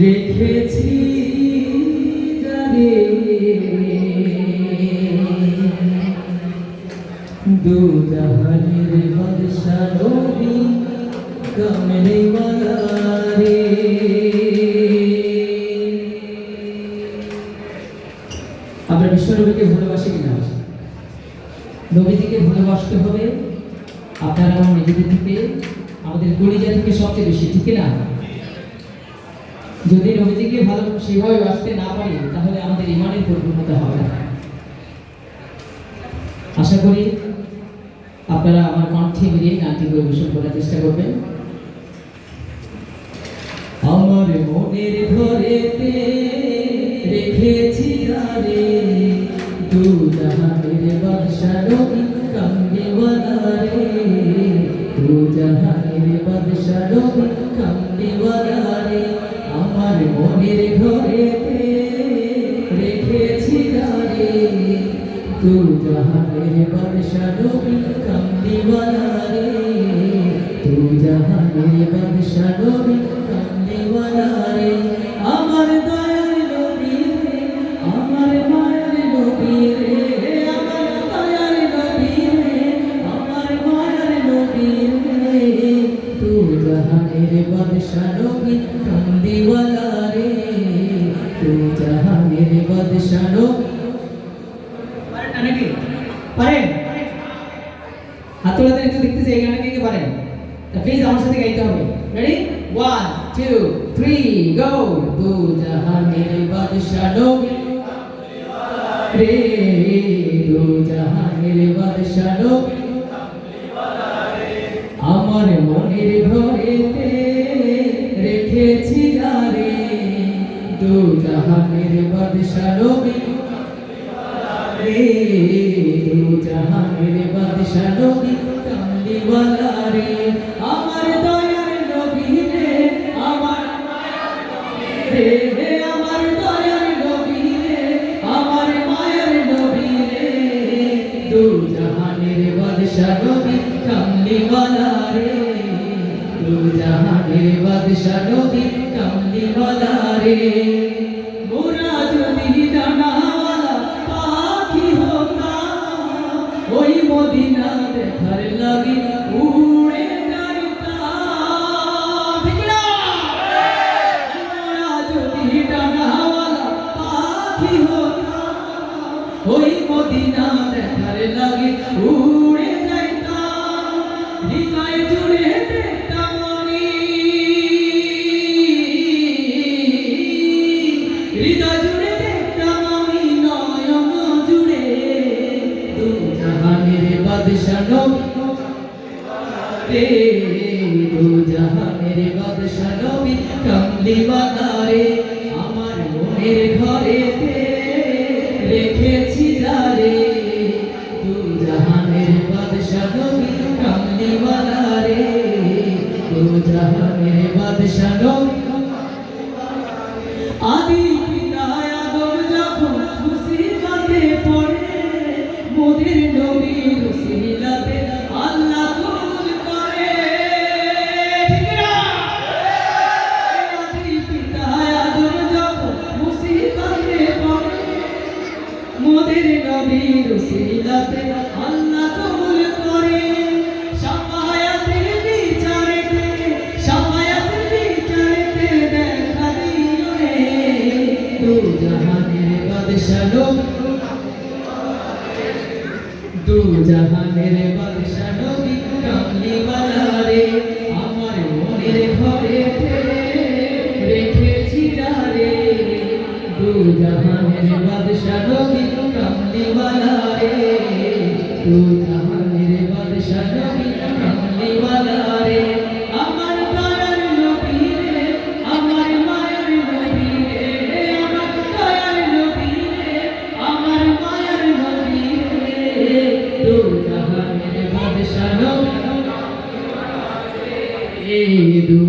রেখেছি জানে দু জাহানের বাদশা নবী কমলে वाला রে আমরা বিশ্বনবীকে ভালোবাসি কিনা? নবীজিকে ভালোবাসতে হবে? আপনারা আমার নিজেদের থেকে, আমাদের কলিজা থেকে সবচেয়ে বেশি, ঠিক না? যদি নবীজিকে ভালো সেভাবে বাসতে না পারি, তাহলে আমাদের ইমানের পরিপূর্ণতা হবে আশা করি আপনারা আমার কণ্ঠে মিলিয়ে গানটি পরিবেশন করার চেষ্টা করবেন। আমার মনের ঘরেতে রেখেছি আরে দু জাহানের বাদশা নবী জাহানের বাদশা রবি কামলিওয়ালা রে আমার মনের ঘরেতে রেখেছি আরে তু জাহানের বাদশা রবি কামলিওয়ালা রে তু জাহানের বাদশা নবী পারেন? হাত তোলাতে একটু দেখতেছি এই গানটা কে কে পারেন? প্লিজ আমার সাথে গাইতে হবে। Ready one two three go দু জাহানের বাদশা নবী। রে, দু জাহানের বাদশা নবী। আমার মনের ঘরেতে রেখেছি যারে। দু জাহানের বাদশা নবী। রে বাদশা নবী কামলিওয়ালা রে আমার দয়ার নবী রে আমার রে রে আমার দয়ার নবী রে, আমার মায়ের নবী রে দু জাহানের বাদশা নবী কামলিওয়ালা রে দু জাহানের বাদশা নবী কামলিওয়ালা রে লাগি উড়ে জুড়ে জুড়ে দু জাহানের বাদশা নবী রে দু জাহানের আদি আদম যখন মুসিবতে পড়ে, মোদের নবীর সিলাতে আল্লাহ কবুল করে। ঠিক না আদি মুসিবতে পড়ে, মোদের আল্লাহ কবুল করে। বাদশা নবী দু জাহানের বাদশা কামলি কামলিওয়ালা রে আমার মনের ঘরে রেখেছি যারে। দু জাহানের বাদশা কামলি দু querido.